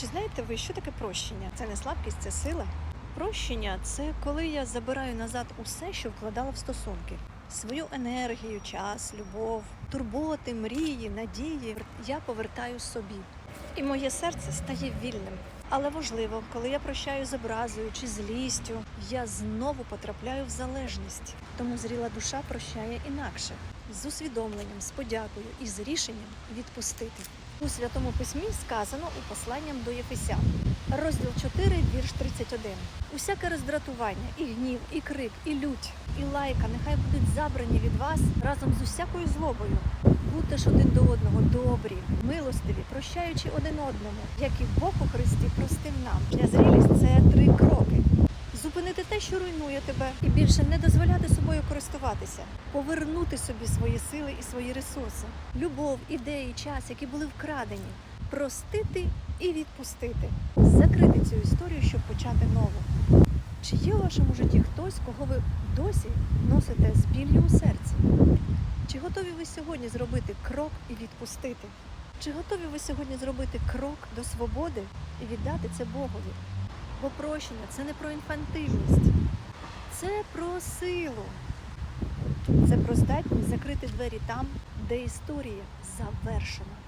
Чи знаєте ви, що таке прощення? Це не слабкість, це сила. Прощення це коли я забираю назад усе, що вкладала в стосунки. Свою енергію, час, любов, турботи, мрії, надії я повертаю собі. І моє серце стає вільним. Але важливо, коли я прощаю з образою чи злістю, я знову потрапляю в залежність. Тому зріла душа прощає інакше, з усвідомленням, з подякою і з рішенням відпустити. У святому письмі сказано у посланням до Єфесян, розділ 4, вірш 31. Усяке роздратування, і гнів, і крик, і лють, і лайка нехай будуть забрані від вас разом з усякою злобою. Будьте ж один до одного добрі, милостиві, прощаючи один одному, як і Бог у Христі простив нам. Для зрілість це. Зупинити те, що руйнує тебе, і більше не дозволяти собою користуватися, повернути собі свої сили і свої ресурси, любов, ідеї, час, які були вкрадені, простити і відпустити, закрити цю історію, щоб почати нову. Чи є у вашому житті хтось, кого ви досі носите з біллю у серці? Чи готові ви сьогодні зробити крок і відпустити? Чи готові ви сьогодні зробити крок до свободи і віддати це Богові? Бо прощення це не про інфантильність, це про силу. Це про здатність закрити двері там, де історія завершена.